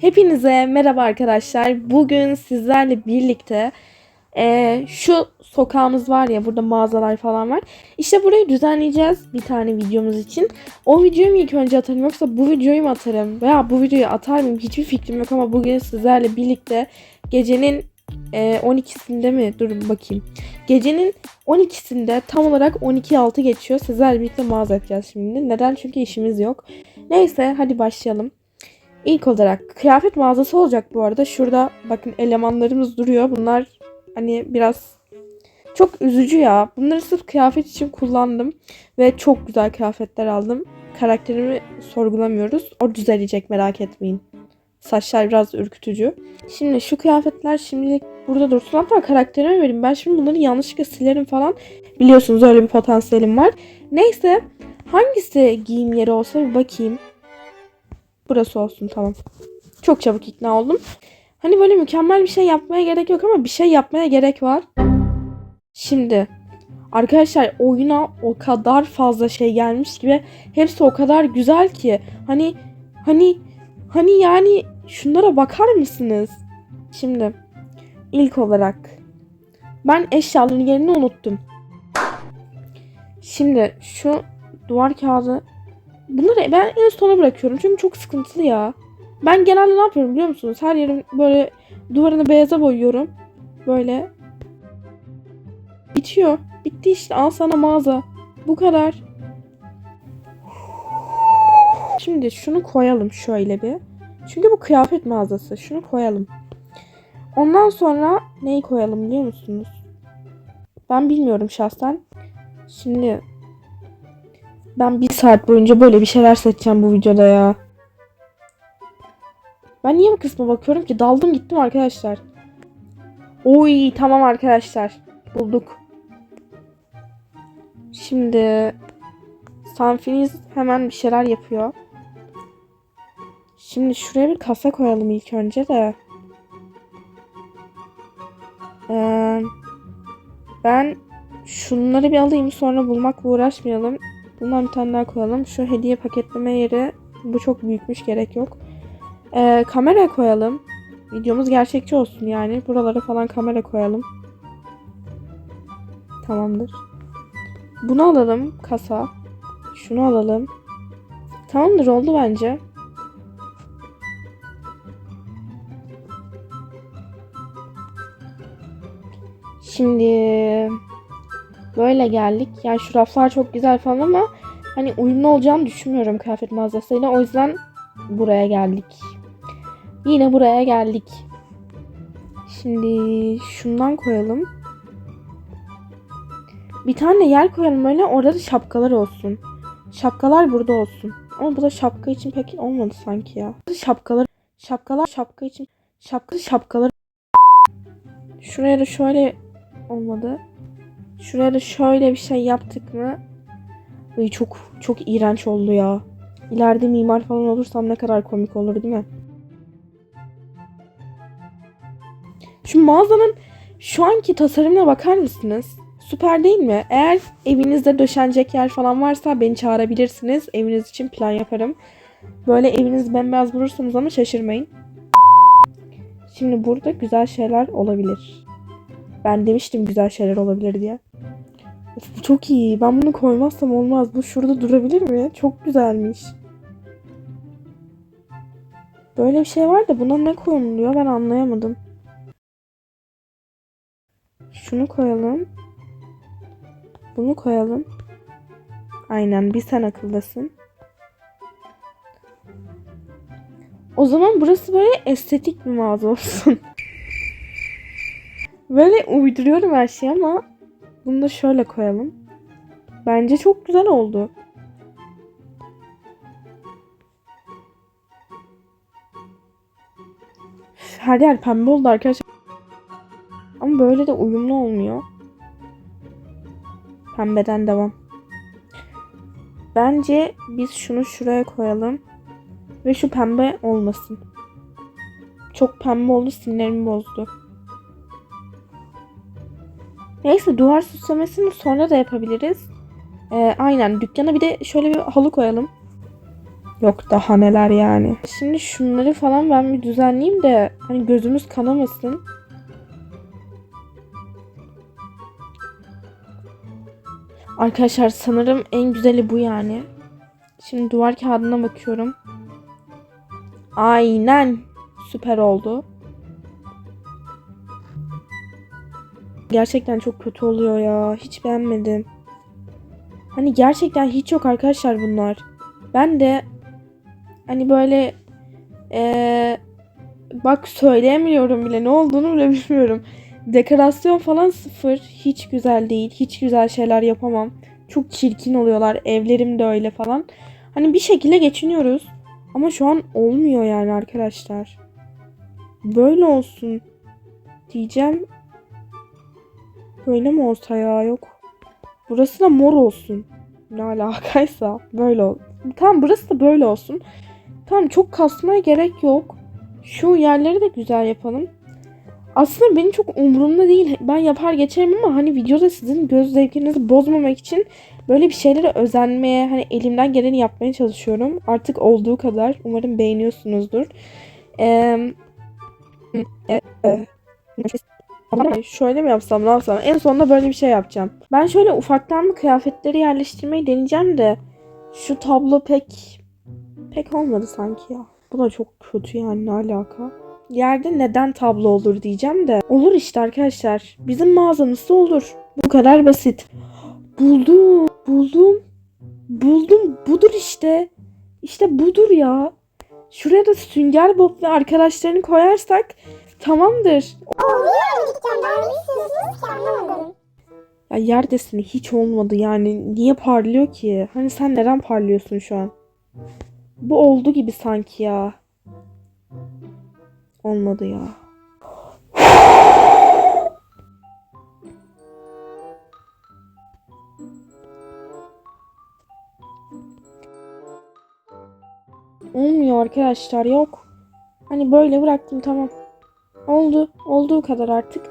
Hepinize merhaba arkadaşlar. Bugün sizlerle birlikte eee, şu sokağımız var ya burada mağazalar falan var. İşte burayı düzenleyeceğiz bir tane videomuz için. O videoyu mu ilk önce atarım yoksa bu videoyu mu atarım? Veya bu videoyu atar mıyım hiçbir fikrim yok ama bugün sizlerle birlikte gecenin eee, 12'sinde mi? Durun bakayım. Gecenin 12'sinde tam olarak 12.06 geçiyor. Sizlerle birlikte mağaza yapacağız şimdi. Neden? Çünkü işimiz yok. Neyse hadi başlayalım. İlk olarak kıyafet mağazası olacak bu arada. Şurada bakın elemanlarımız duruyor. Bunlar hani biraz çok üzücü ya. Bunları sırf kıyafet için kullandım. Ve çok güzel kıyafetler aldım. Karakterimi sorgulamıyoruz. O düzelecek merak etmeyin. Saçlar biraz ürkütücü. Şimdi şu kıyafetler şimdilik burada dursun. Hatta karakterime vereyim. Ben şimdi bunları yanlışlıkla silerim falan. Biliyorsunuz öyle bir potansiyelim var. Neyse hangisi giyim yeri olsa bir bakayım. Burası olsun tamam. Çok çabuk ikna oldum. Hani böyle mükemmel bir şey yapmaya gerek yok ama bir şey yapmaya gerek var. Şimdi arkadaşlar oyuna o kadar fazla şey gelmiş ve hepsi o kadar güzel ki hani hani hani yani şunlara bakar mısınız? Şimdi ilk olarak ben eşyaların yerini unuttum. Şimdi şu duvar kağıdı Bunları ben en sona bırakıyorum çünkü çok sıkıntılı ya. Ben genelde ne yapıyorum biliyor musunuz? Her yerim böyle duvarını beyaza boyuyorum. Böyle. Bitiyor. Bitti işte al sana mağaza. Bu kadar. Şimdi şunu koyalım şöyle bir. Çünkü bu kıyafet mağazası. Şunu koyalım. Ondan sonra neyi koyalım biliyor musunuz? Ben bilmiyorum şahsen. Şimdi ben bir saat boyunca böyle bir şeyler seçeceğim bu videoda ya. Ben niye bu kısma bakıyorum ki? Daldım gittim arkadaşlar. Oy tamam arkadaşlar. Bulduk. Şimdi Sanfiniz hemen bir şeyler yapıyor. Şimdi şuraya bir kasa koyalım ilk önce de. Ee, ben şunları bir alayım sonra bulmakla uğraşmayalım. Bundan bir tane daha koyalım. Şu hediye paketleme yeri bu çok büyükmüş gerek yok. Ee, kamera koyalım. Videomuz gerçekçi olsun yani. Buralara falan kamera koyalım. Tamamdır. Bunu alalım kasa. Şunu alalım. Tamamdır oldu bence. Şimdi böyle geldik. Yani şu raflar çok güzel falan ama hani uyumlu olacağını düşünmüyorum kıyafet mağazasıyla. O yüzden buraya geldik. Yine buraya geldik. Şimdi şundan koyalım. Bir tane yer koyalım öyle. Orada da şapkalar olsun. Şapkalar burada olsun. Ama bu da şapka için pek olmadı sanki ya. Şapkalar, şapkalar şapka için şapka şapkalar. Şuraya da şöyle olmadı. Şuraya da şöyle bir şey yaptık mı? Ay çok çok iğrenç oldu ya. İleride mimar falan olursam ne kadar komik olur değil mi? Şu mağazanın şu anki tasarımına bakar mısınız? Süper değil mi? Eğer evinizde döşenecek yer falan varsa beni çağırabilirsiniz. Eviniz için plan yaparım. Böyle eviniz bembeyaz bulursanız ama şaşırmayın. Şimdi burada güzel şeyler olabilir. Ben demiştim güzel şeyler olabilir diye. Of, bu çok iyi. Ben bunu koymazsam olmaz. Bu şurada durabilir mi? Çok güzelmiş. Böyle bir şey var da buna ne konuluyor ben anlayamadım. Şunu koyalım. Bunu koyalım. Aynen bir sen akıldasın. O zaman burası böyle estetik bir mağaza olsun. böyle uyduruyorum her şeyi ama bunu da şöyle koyalım. Bence çok güzel oldu. Her yer pembe oldu arkadaşlar. Ama böyle de uyumlu olmuyor. Pembeden devam. Bence biz şunu şuraya koyalım. Ve şu pembe olmasın. Çok pembe oldu sinirlerimi bozdu. Neyse duvar süslemesini sonra da yapabiliriz. Ee, aynen dükkana bir de şöyle bir halı koyalım. Yok daha neler yani. Şimdi şunları falan ben bir düzenleyeyim de hani gözümüz kanamasın. Arkadaşlar sanırım en güzeli bu yani. Şimdi duvar kağıdına bakıyorum. Aynen. Süper oldu. Gerçekten çok kötü oluyor ya. Hiç beğenmedim. Hani gerçekten hiç yok arkadaşlar bunlar. Ben de hani böyle eee, bak söyleyemiyorum bile ne olduğunu bile bilmiyorum. Dekorasyon falan sıfır. Hiç güzel değil. Hiç güzel şeyler yapamam. Çok çirkin oluyorlar. Evlerim de öyle falan. Hani bir şekilde geçiniyoruz. Ama şu an olmuyor yani arkadaşlar. Böyle olsun diyeceğim. Böyle mi olsa ya yok. Burası da mor olsun. Ne alakaysa böyle ol. Tamam burası da böyle olsun. Tamam çok kasmaya gerek yok. Şu yerleri de güzel yapalım. Aslında benim çok umurumda değil. Ben yapar geçerim ama hani videoda sizin göz zevkinizi bozmamak için böyle bir şeylere özenmeye, hani elimden geleni yapmaya çalışıyorum. Artık olduğu kadar. Umarım beğeniyorsunuzdur. Eee e- e- şöyle mi yapsam ne yapsam en sonunda böyle bir şey yapacağım. Ben şöyle ufaktan mı kıyafetleri yerleştirmeyi deneyeceğim de şu tablo pek pek olmadı sanki ya. Bu da çok kötü yani ne alaka. Yerde neden tablo olur diyeceğim de. Olur işte arkadaşlar. Bizim mağazamızda olur. Bu kadar basit. Buldum. Buldum. Buldum. Budur işte. İşte budur ya. Şuraya da Sünger Bob ve arkadaşlarını koyarsak tamamdır. Ya yer deseni hiç olmadı yani. Niye parlıyor ki? Hani sen neden parlıyorsun şu an? Bu oldu gibi sanki ya. Olmadı ya. Olmuyor arkadaşlar yok. Hani böyle bıraktım tamam. Oldu. Olduğu kadar artık.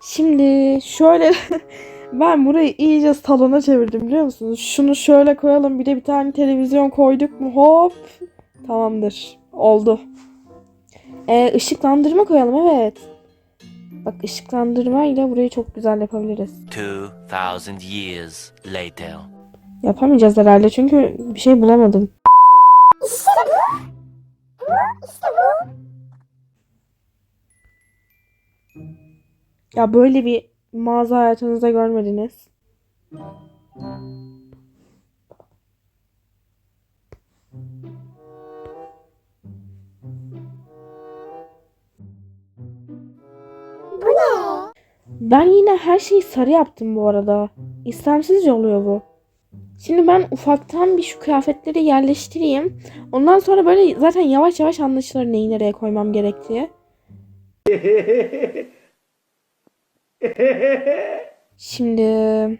Şimdi şöyle ben burayı iyice salona çevirdim biliyor musunuz? Şunu şöyle koyalım bir de bir tane televizyon koyduk mu hop. Tamamdır. Oldu. Ee, ışıklandırma koyalım evet. Bak ışıklandırma ile burayı çok güzel yapabiliriz. 2,000 years later. Yapamayacağız herhalde çünkü bir şey bulamadım. Ya böyle bir mağaza hayatınızda görmediniz. Ben yine her şeyi sarı yaptım bu arada. İstemsizce oluyor bu. Şimdi ben ufaktan bir şu kıyafetleri yerleştireyim. Ondan sonra böyle zaten yavaş yavaş anlaşılır neyi nereye koymam gerektiği. Şimdi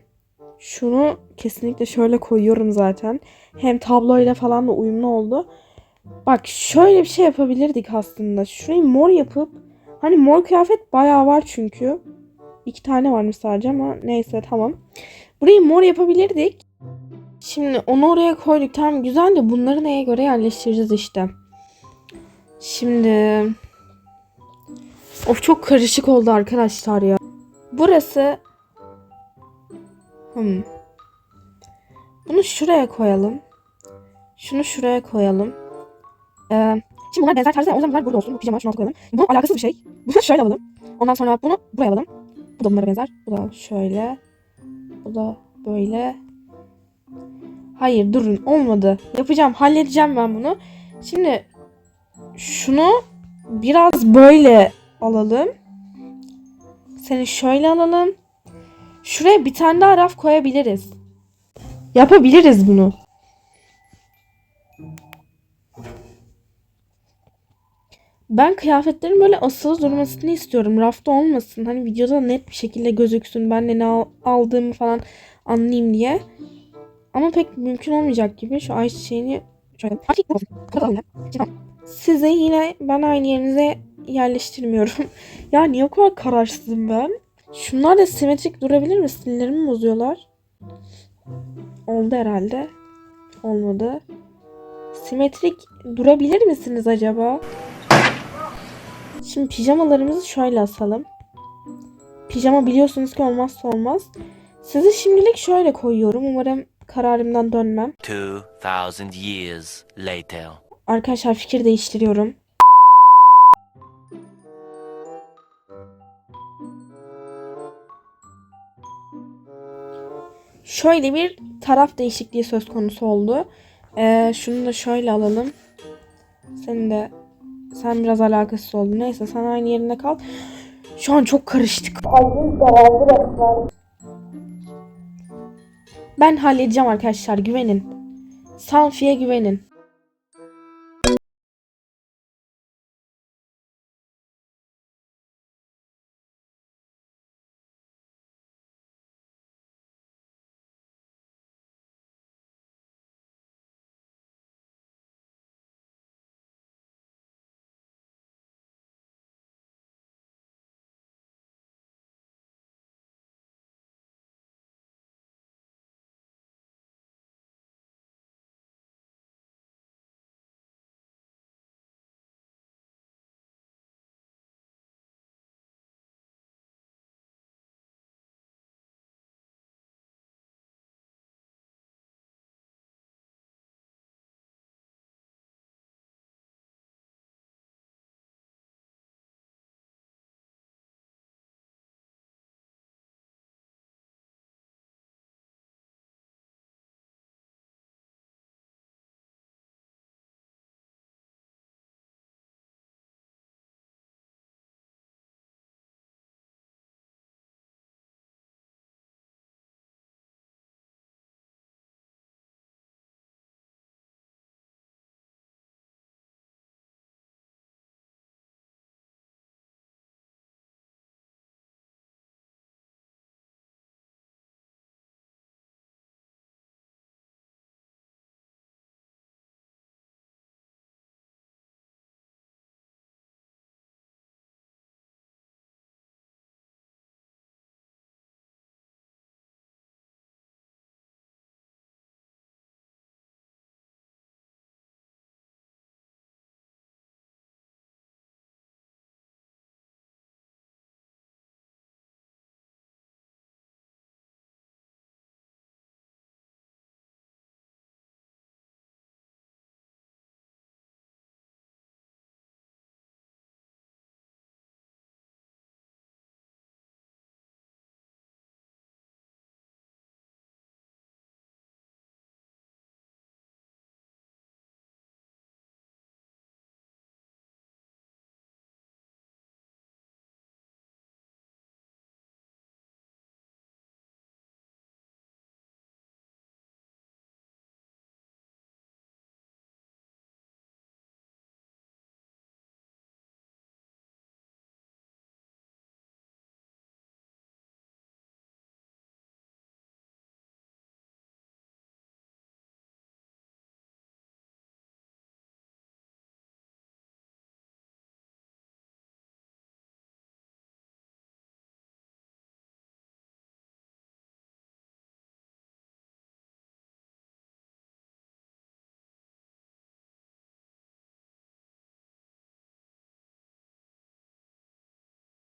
şunu kesinlikle şöyle koyuyorum zaten. Hem tabloyla falan da uyumlu oldu. Bak şöyle bir şey yapabilirdik aslında. Şurayı mor yapıp hani mor kıyafet bayağı var çünkü. İki tane varmış sadece ama neyse tamam. Burayı mor yapabilirdik. Şimdi onu oraya koyduk. Tamam güzel de bunları neye göre yerleştireceğiz işte. Şimdi Of çok karışık oldu arkadaşlar ya. Burası hmm. Bunu şuraya koyalım. Şunu şuraya koyalım. Ee, şimdi bunlar benzer tarzda o yüzden bunlar burada olsun. Bu pijama şunu alta koyalım. Bu alakasız bir şey. Bunu şöyle alalım. Ondan sonra bunu buraya alalım. Bu da bunlara benzer. Bu da şöyle. Bu da böyle. Hayır durun olmadı. Yapacağım halledeceğim ben bunu. Şimdi şunu biraz böyle alalım. Seni şöyle alalım. Şuraya bir tane daha raf koyabiliriz. Yapabiliriz bunu. Ben kıyafetlerin böyle asılı durmasını istiyorum. Rafta olmasın. Hani videoda net bir şekilde gözüksün. Ben de ne al- aldığımı falan anlayayım diye. Ama pek mümkün olmayacak gibi. Şu ayçiçeğini şöyle. Size yine ben aynı yerinize yerleştirmiyorum. ya niye o kadar kararsızım ben? Şunlar da simetrik durabilir mi? Sinirlerimi bozuyorlar. Oldu herhalde. Olmadı. simetrik durabilir misiniz acaba? Şimdi pijamalarımızı şöyle asalım. Pijama biliyorsunuz ki olmazsa olmaz. Sizi şimdilik şöyle koyuyorum. Umarım kararımdan dönmem. 2000 years later. Arkadaşlar fikir değiştiriyorum. Şöyle bir taraf değişikliği söz konusu oldu. Ee, şunu da şöyle alalım. Senin de sen biraz alakasız oldun. Neyse sen aynı yerinde kal. Şu an çok karıştık. Ben halledeceğim arkadaşlar güvenin. Sanfi'ye güvenin.